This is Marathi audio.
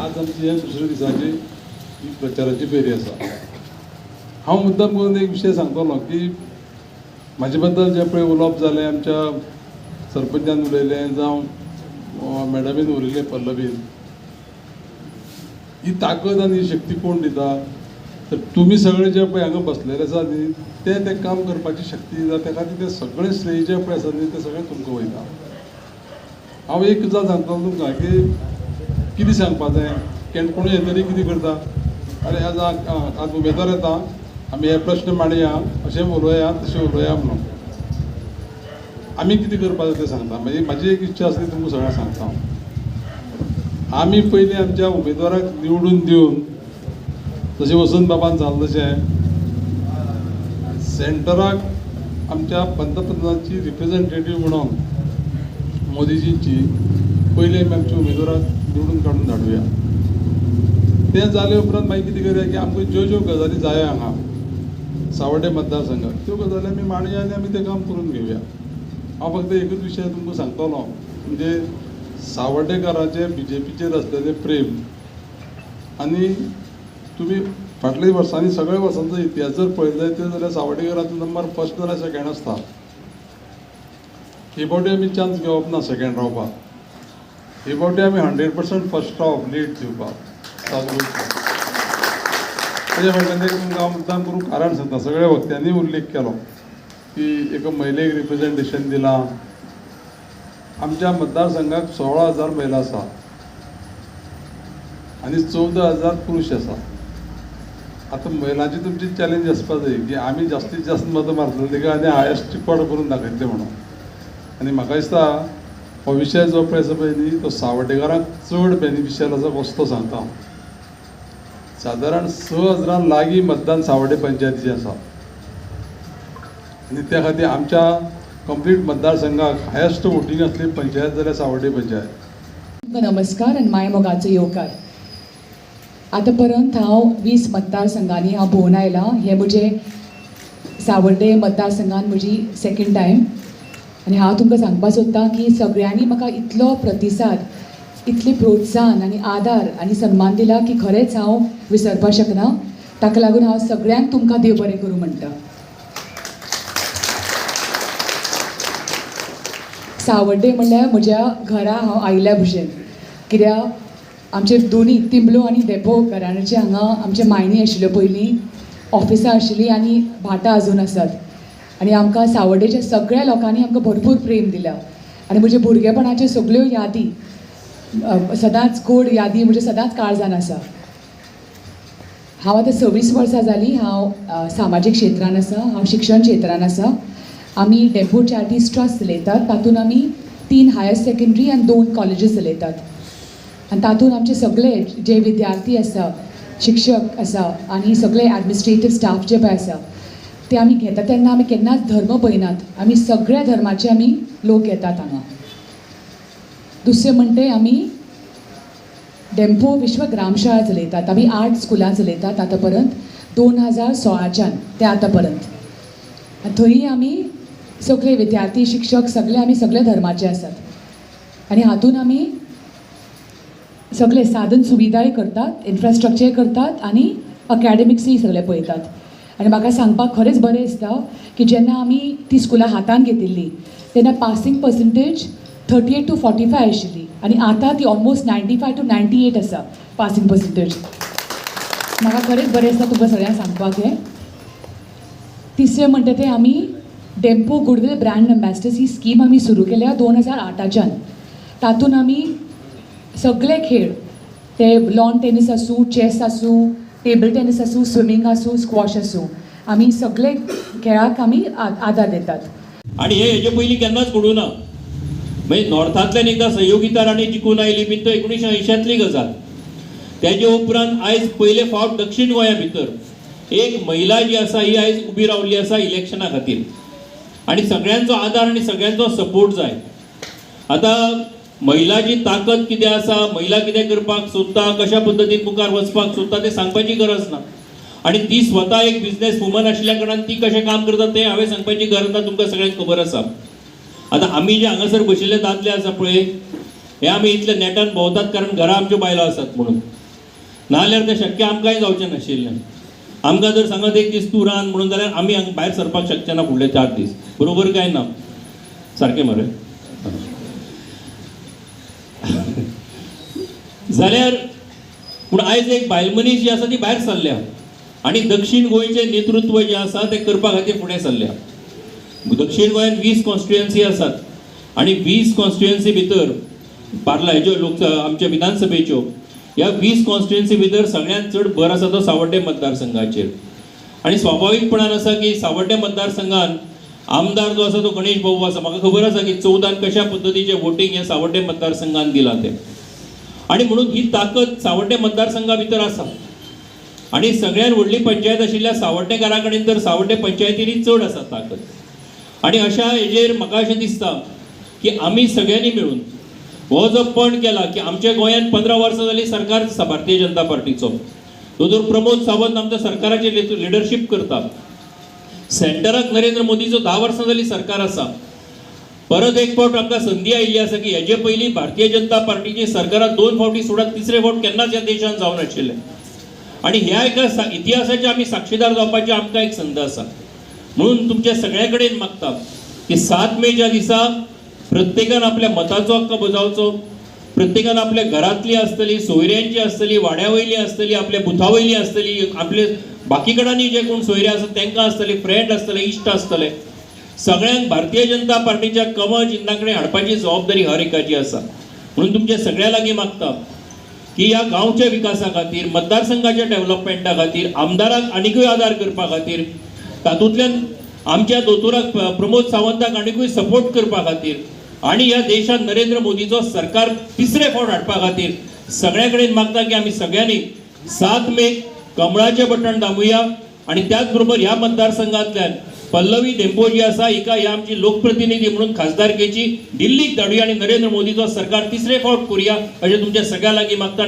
आज आमची ह्या दुसऱ्या दिसाची ही प्रचाराची फेरी आसा हांव मुद्दाम करून एक विशय सांगतलो की म्हाजे बद्दल जे पळय उलोवप जालें आमच्या सरपंचान उलयलें जावं मॅडमीन उलयलें पल्लवीन ही ताकद आनी ही शक्ती कोण दिता तर तुमी सगळे जे पळय हांगा बसलेले आसा न्ही ते तें काम करपाची शक्ती दिता त्या खातीर ते सगळे श्रेय जे पळय आसा न्ही ते सगळें तुमकां वयता हांव एक गजाल सांगतलो तुमकां की कितें सांगपा जाय? केन्ना कोणूय येतरी कितें करता? अरे आज आज उमेदवार येता. आमी हे प्रश्न मांडया अशें उलोवया तशें उलोवया म्हणून. आमी कितें करपा जाय तें सांगता? म्हणजे म्हाजी एक इच्छा आसली तुमकां सगळ्यांक सांगता. हांव आमी पयलीं आमच्या उमेदवाराक निवडून दिवन तशें वसंत बाबान जालें तशें सेंटराक आमच्या पंतप्रधानांची रिप्रेझेंटेटीव म्हणून मोदीजींची पयलीं आमी आमच्या उमेदवाराक निवडून काडून धाडुया तें जाले उपरांत मागीर कितें करया की आमकां ज्यो ज्यो गजाली जाय हांगा सावड्डे मतदारसंघात त्यो गजाली आमी मांडया आनी आमी तें काम करून घेवया हांव फक्त एकूच विशय तुमकां सांगतलो म्हणजे सावड्डेकाराचें बी जे पीचेर आसलेलें प्रेम आनी तुमी फाटल्या वर्सांनी सगळ्या वर्सांचो इतिहास जर पळयलो जायत जाल्यार सावड्डेकरांचो नंबर फर्स्ट नाल्यार सेकेंड आसता हे फावटी आमी चान्स घेवप ना सेकेंड रावपाक हे फावटी आमी हंड्रेड पर्संट फर्स्ट रावप लीड दिवपाक चालू तेज्या फाटल्यान एक तुमकां हांव मुद्दाम करूंक कारण सांगता सगळ्या वक्त्यांनी उल्लेख केलो. की एका महिलेक रिप्रेझेंटेशन दिलां. आमच्या मतदारसंघाक सोळा हजार महिला आसा आनी चवदा हजार पुरुश आसा आतां महिलांची तुमची चॅलेंज आसपा जाय की आमी जास्तीत जास्त मतं मारतले तेका आनी हायस्ट रिकॉर्ड करून दाखयतले म्हणून. आनी म्हाका दिसता हो विशय जो पळय आसा पळय न्ही तो सावड्डेकारांक चड बेनिफिशियल आसा कसो सांगता. हांव सादारण स हजारां लागीं मतदान सावड्डे पंचायतीचें आसा आनी त्या खातीर आमच्या कंप्लीट मतदारसंघाक हायस्ट वोटींग आसली पंचायत जाल्यार सावड्डे पंचायत. नमस्कार आणि मायमोगाचो येवकार. आतां पर्यंत हांव वीस मतदारसंघांनी हांव भोंवन आयलां. हें म्हजें सावड्डे मतदारसंघान म्हजी सेकेंड टायम आनी हांव तुमकां सांगपाक सोदतां की सगळ्यांनी म्हाका इतलो प्रतिसाद इतली प्रोत्साहन आनी आदार आनी सन्मान दिला की खरेंच हांव विसरपाक शकना. ताका लागून हांव सगळ्यांक तुमकां देव बरें करूं म्हणटा. सावड्डे म्हणल्यार म्हज्या घरा हांव आयल्या भशेन. कित्याक? आमचे दोनी तिंबलो आनी देपो घराण्याचे हांगा आमचे मायनी आशिल्ल्यो पयलीं ऑफिसां आशिल्लीं आनी भाटां अजून आसात. आनी आमकां सावड्डेच्या सगळ्या लोकांनी आमकां भरपूर प्रेम दिला. आनी म्हज्या भुरगेपणाच्यो सगळ्यो यादी सदांच गोड यादी म्हणजे सदांच काळजान आसा. हांव आतां सव्वीस वर्सां जालीं हांव सामाजीक क्षेत्रान आसा हांव शिक्षण क्षेत्रान आसा. आमी डेपो चॅरिटीज ट्रस्ट चलयतात तातूंत आमी तीन हायर सेकेंड्री आनी दोन कॉलेजीस चलयतात. आनी तातूंत आमचे सगळे जे विद्यार्थी आसा शिक्षक आसा आनी सगळे एडमिनिस्ट्रेटीव स्टाफ जे पळय आसा ते आमी घेता तेन्ना आमी केन्नाच धर्म पळयनात आमी सगळ्या धर्माचे आमी लोक येतात हांगा दुसरें म्हणटे आमी डेम्पो विश्व ग्रामशाळा चलयतात आमी आर्ट स्कुलां चलयतात आतां पर्यंत दोन हजार सोळाच्यान ते आतां पर्यंत थंय आमी सगळे विद्यार्थी शिक्षक सगळे आमी सगळे धर्माचे आसात आनी हातूंत आमी सगळे साधन सुविधाय करतात इन्फ्रास्ट्रक्चर करतात आनी अकॅडमिक्सूय सगळे पळयतात आनी म्हाका सांगपाक खरेंच बरें दिसता की जेन्ना आमी ती स्कुलां हातान घेतिल्ली तेन्ना passing percentage thirty eight to forty five आशिल्ली आनी आतां ती almost ninety five to ninety eight आसा पासींग पर्संटेज म्हाका खरेंच बरें दिसता तुमकां सगळ्यांक सांगपाक हें. तिसरें म्हणटा तें आमी डेम्पो गुडवेल ब्रँड एम्बॅसिडर्स ही स्कीम आमी सुरू केल्या दोन हजार आठाच्यान. तातूंत आमी सगळे खेळ ते लॉन टेनीस आसूं चॅस आसूं टेबल टेनीस आसूं स्विमींग आसूं स्क्वॉश आसूं आमी सगळे खेळाक आमी आ- आदार दितात. आणि हे हेजे म्हणजे पयलीं केन्नाच घडूं ना मागीर नॉर्थांतल्यान एकदा सहयोगिता राणी जिखून आयली बीन तो एकुणशे अंयशांतली गजाल तेजे उपरांत आयज पयले फावट दक्षिण गोंया भितर एक महिला जी आसा ही आयज उबी रावल्ली आसा इलेक्शना खातीर. आनी सगळ्यांचो आदार आनी सगळ्यांचो सपोर्ट जाय. आतां महिलाची ताकद कितें आसा महिला कितें करपाक सोदता कशा पद्दतीन मुखार वचपाक सोदता तें सांगपाची गरज ना. आणि ती स्वता एक बिझनेस वुमन आशिल्ल्या कारणान ती कशें काम करता तें हांवें सांगपाची गरज ना तुमकां सगळ्यांक खबर आसा. आतां आमी जे हांगासर बशिल्ले दादले आसा पळय हे आमी इतले नेटान भोंवतात कारण घरा आमच्यो बायलो आसात म्हणून. नाजाल्यार तें शक्य आमकांय जावचें नाशिल्लें. आमकां जर सांगत एक दीस तूं रान म्हणून जाल्यार आमी हांगा भायर सरपाक शकचे ना फुडले चार दीस. बरोबर काय ना? सारकें मरे? जाल्यार पूण आयज एक बायल मनीस जी आसा ती भायर सरल्या आनी दक्षीण गोंयचें नेतृत्व जें आसा तें करपा खातीर फुडें सरल्या दक्षीण गोंयांत वीस कॉन्स्टिट्युएन्सी आसात. आनी वीस कॉन्स्टिट्युएन्सी भितर पार्ला हेज्यो लोक आमच्या विधानसभेच्यो ह्या वीस कॉन्स्टिट्युएन्सी भितर सगळ्यांत चड भर आसा तो सावड्डे मतदारसंघाचेर. आनी स्वाभावीकपणान आसा की सावड्डे मतदारसंघान आमदार जो आसा तो गणेश भाऊ आसा. म्हाका खबर आसा की चवदान कशा पद्दतीचें वोटींग हें सावड्डे मतदारसंघान दिलां तें. आनी म्हणून ही ताकद सावड्डे मतदारसंघा भितर आसा आनी सगळ्यात व्हडली पंचायत आशिल्ल्या सावड्डेकारा कडेन तर सावड्डे पंचायतीनी चड आसा ताकद. आनी अशा हेजेर म्हाका अशें दिसता की आमी सगळ्यांनी मेळून हो जो पण केला की आमच्या गोंयांत पंदरा वर्सां जाली सरकार आसा भारतीय जनता पार्टीचो. दोतोर प्रमोद सावंत आमच्या सरकाराचे लिडरशीप करता सेंटराक नरेंद्र मोदीचो धा वर्सां जाली सरकार आसा परत एक फावट आमकां संदी आयिल्ली आसा की हेजे पयलीं भारतीय जनता पार्टीची सरकारात दोन फावटी सोडात तिसरे फावट केन्नाच ह्या देशान जावन नाशिल्लें. आणि ह्या एका इतिहासाचे आमी साक्षीदार जावपाची आमकां एक संद आसा म्हणून तुमच्या सगळ्या कडेन मागता की सात मेच्या दिसा प्रत्येकान आपल्या मताचो हक्क बजावचो प्रत्येकान आपल्या घरातली आसतली सोयऱ्यांची आसतली वाड्या असतली आपल्या बुथावयली असतली आपले बाकी कडांनी जे कोण सोयरे आसा त्यांना असतले फ्रेंड असतले इश्ट असतले सगळ्यांक भारतीय जनता पार्टीच्या कमळ चिन्हा कडेन हाडपाची जबाबदारी हर एकाची आसा म्हणून तुमच्या सगळ्या लागीं मागता की ह्या गांवच्या विकासा खातीर मतदारसंघाच्या डेव्हलपमेंटा खातीर आमदाराक आनीकूय आदार करपा खातीर तातूंतल्यान आमच्या दोतोराक प्रमोद सावंताक आनीकूय सपोर्ट करपा खातीर आनी ह्या देशात नरेंद्र मोदीचो सरकार तिसरे फावट हाडपा खातीर सगळ्या कडेन मागता की आमी सगळ्यांनी सात मे कमळाचें बटण दामूया आणि त्याच बरोबर ह्या मतदारसंघातल्यान पल्लवी डेंपो असा एका या आमची लोकप्रतिनिधी म्हणून खासदारकेची दिल्लीक धाडूया आणि नरेंद्र मोदीचो सरकार तिसरे फावट करूया अशें तुमच्या सगळ्या लागीं मागता